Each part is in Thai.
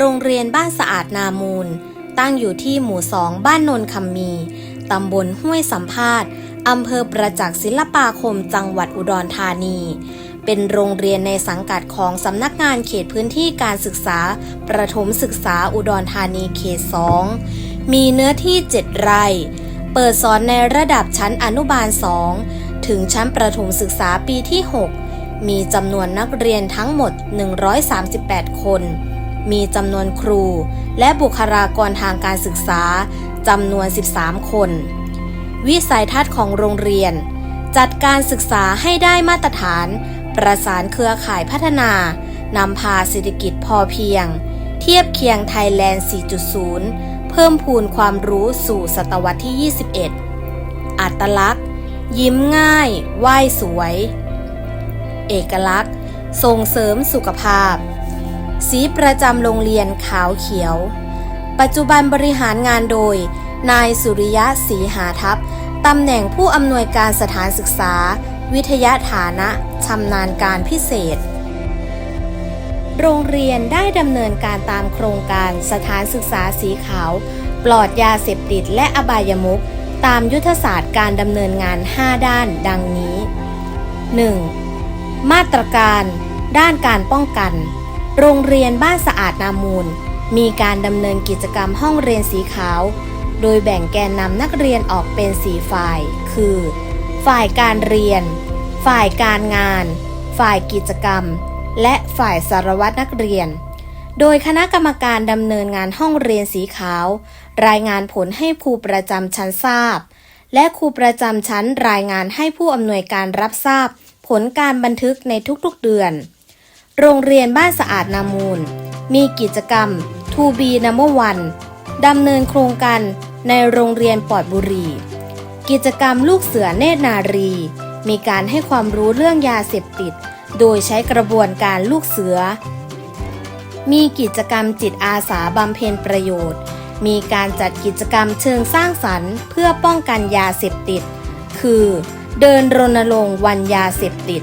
โรงเรียนบ้านสะอาดนามูล ตั้งอยู่ที่หมู่สองบ้านนนคำมี ตำบลห้วยสัมภาษณ์อำเภอประจักษ์ศิลปาคมจังหวัดอุดรธานี เป็นโรงเรียนในสังกัดของสำนักงานเขตพื้นที่การศึกษา ประถมศึกษาอุดรธานีเขต 2 มีเนื้อที่ 7 ไร่ เปิดสอนในระดับชั้นอนุบาล 2 ถึงชั้นประถมศึกษาปีที่ 6 มีจำนวนนักเรียนทั้งหมด 138 คน มีจำนวนครู และบุคลากรทางการศึกษาจำนวน 13 คน วิสัยทัศน์ของโรงเรียน จัดการศึกษาให้ได้มาตรฐาน ประสานเครือข่ายพัฒนานำพาเศรษฐกิจพอเพียง เทียบเคียงไทยแลนด์ 4.0 เพิ่มพูนความรู้สู่ศตวรรษที่ 21 อัตลักษณ์ ยิ้มง่าย ไหว้สวย เอกลักษณ์ ส่งเสริมสุขภาพ สีประจำโรงเรียนขาวเขียว ปัจจุบันบริหารงานโดย นายสุริยะศรีหาทัพตำแหน่งผู้อำนวยการสถานศึกษา วิทยาฐานะชำนาญการพิเศษ โรงเรียนได้ดำเนินการตามโครงการสถานศึกษาสีขาว ปลอดยาเสพติดและอบายมุขตามยุทธศาสตร์การดำเนินงาน 5 ด้านดังนี้ 1. มาตรการ ด้านการป้องกัน โรงเรียนบ้านสะอาดนามูล มีการดำเนินกิจกรรมห้องเรียนสีขาว โดยแบ่งแกนนำนักเรียนออกเป็นสีฝ่าย คือ ฝ่ายการเรียน ฝ่ายการงาน ฝ่ายกิจกรรม และฝ่ายสารวัตรนักเรียน โดยคณะกรรมการดำเนินงานห้องเรียนสีขาว รายงานผลให้ครูประจำชั้นทราบ และครูประจำชั้นรายงานให้ผู้อำนวยการรับทราบ ผลการบันทึกในทุกๆเดือน โรงเรียนบ้านสะอาดนามูล มีกิจกรรม To be number one ดำเนินโครงการในโรงเรียนปอดบุรี กิจกรรมลูกเสือเนตรนารี มีการให้ความรู้เรื่องยาเสพติด โดยใช้กระบวนการลูกเสือ มีกิจกรรมจิตอาสาบำเพ็ญประโยชน์ มีการจัดกิจกรรมเชิงสร้างสรรค์ เพื่อป้องกันยาเสพติด คือ เดินรณรงค์วันยาเสพติด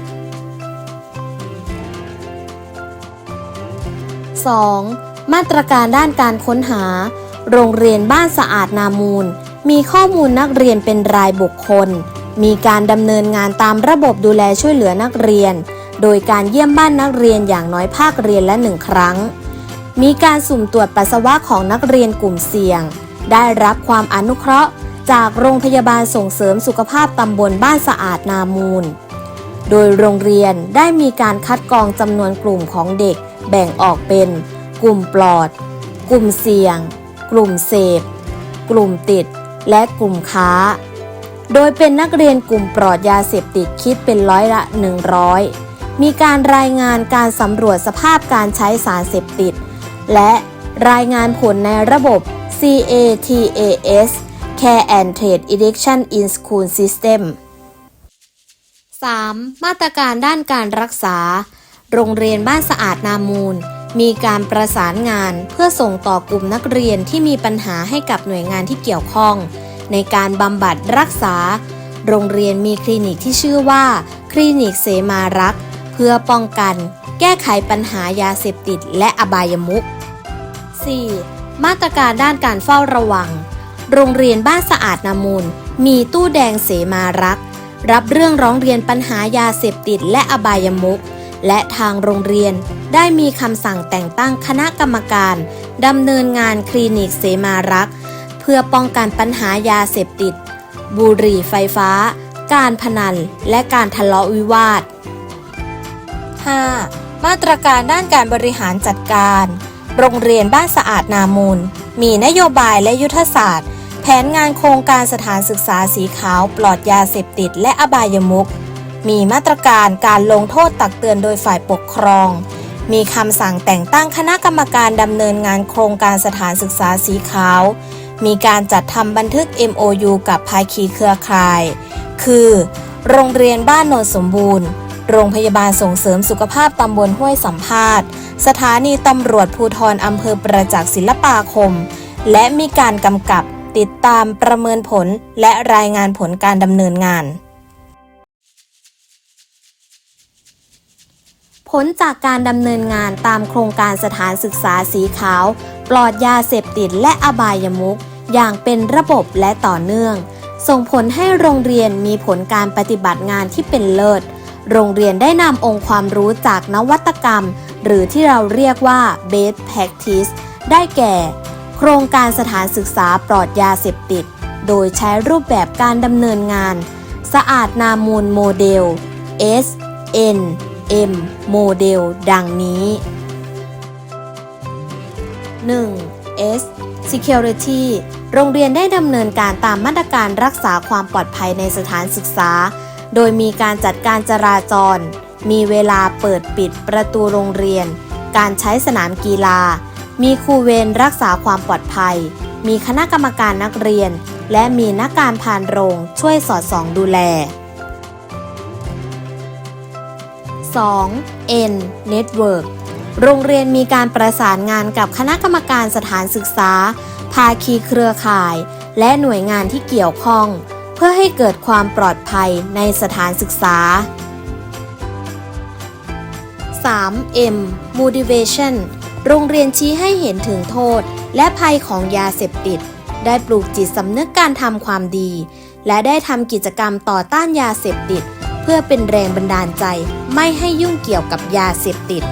2. มาตรการด้านการค้นหา โรงเรียนบ้านสะอาดนามูล มีข้อมูลนักเรียนเป็นรายบุคคล มีการดำเนินงานตามระบบดูแลช่วยเหลือนักเรียน โดยการเยี่ยมบ้านนักเรียนอย่างน้อยภาคเรียนละหนึ่งครั้ง มีการสุ่มตรวจปัสสาวะของนักเรียนกลุ่มเสี่ยง ได้รับความอนุเคราะห์ จากโรงพยาบาลส่งเสริมสุขภาพตำบลบ้านสะอาดนามูล โดยโรงเรียนได้มีการคัดกรองจำนวนกลุ่มของเด็ก แบ่งออกเป็น กลุ่มปลอด กลุ่มเสี่ยง กลุ่มเสพ กลุ่มติด และกลุ่มค้า โดยเป็นนักเรียนกลุ่มปลอดยาเสพติดคิดเป็นร้อยละ 100 มีการรายงานการสำรวจสภาพการใช้สารเสพติด และรายงานผลในระบบ CATAS Care and Trade Addiction in School System 3. มาตรการด้านการรักษา โรงเรียนบ้านสะอาดนามูล มีการประสานงานเพื่อส่งต่อกลุ่มนักเรียนที่มีปัญหาให้กับหน่วยงานที่เกี่ยวข้อง ในการบำบัดรักษา โรงเรียนมีคลินิกที่ชื่อว่า คลินิกเสมารัก เพื่อป้องกัน แก้ไขปัญหายาเสพติดและอบายมุข 4. มาตรการด้านการเฝ้าระวัง โรงเรียนบ้านสะอาดนามูล มีตู้แดงเสมารัก รับเรื่องร้องเรียนปัญหายาเสพติดและอบายมุข และทางโรงเรียนได้มีคำสั่งแต่งตั้งคณะกรรมการดำเนินงานคลินิกเสมารัก เพื่อป้องกันปัญหายาเสพติด บุหรี่ไฟฟ้า การพนัน และการทะเลาะวิวาท 5. มาตรการด้านการบริหารจัดการ โรงเรียนบ้านสะอาดนามูล มีนโยบายและยุทธศาสตร์ แผนงานโครงการสถานศึกษาสีขาวปลอดยาเสพติดและอบายมุข มีมาตรการการลงโทษตักเตือนโดยฝ่ายปกครอง มีคำสั่งแต่งตั้งคณะกรรมการดำเนินงานโครงการสถานศึกษาสีขาว มีการจัดทำบันทึก MOU กับภาคีเครือข่าย คือ โรงเรียนบ้านโนนสมบูรณ์ โรงพยาบาลส่งเสริมสุขภาพตำบลห้วยสัมภาษณ์ สถานีตำรวจภูธรอำเภอประจักษ์ศิลปาคม และมีการกำกับติดตามประเมินผลและรายงานผลการดำเนินงาน ผลจากการดำเนินงานตามโครงการสถานศึกษาสีขาว ปลอดยาเสพติดและอบายมุขอย่างเป็นระบบและต่อเนื่อง ส่งผลให้โรงเรียนมีผลการปฏิบัติงานที่เป็นเลิศ โรงเรียนได้นำองค์ความรู้จากนวัตกรรม หรือที่เราเรียกว่า best practice ได้แก่ โครงการสถานศึกษาปลอดยาเสพติด โดยใช้รูปแบบการดำเนินงาน สะอาดนามูลโมเดล S N M โมเดลดังนี้ 1. S Security โรงเรียนได้ดำเนินการตามมาตรการรักษาความปลอดภัยในสถานศึกษา โดยมีการจัดการจราจร มีเวลาเปิดปิดประตูโรงเรียน การใช้สนามกีฬา มีครูเวรรักษาความปลอดภัย มีคณะกรรมการนักเรียน และมีนักการพานโรงช่วยสอดส่องดูแล 2. N Network โรงเรียนมีการประสานงานกับคณะกรรมการสถานศึกษา ภาคีเครือข่าย และหน่วยงานที่เกี่ยวข้อง เพื่อให้เกิดความปลอดภัยในสถานศึกษา 3. M Motivation โรงเรียนชี้ให้เห็นถึงโทษ และภัยของยาเสพติด ได้ปลูกจิตสำนึกการทำความดี และได้ทำกิจกรรมต่อต้านยาเสพติด เพื่อเป็นแรงบันดาลใจไม่ให้ยุ่งเกี่ยวกับยาเสพติด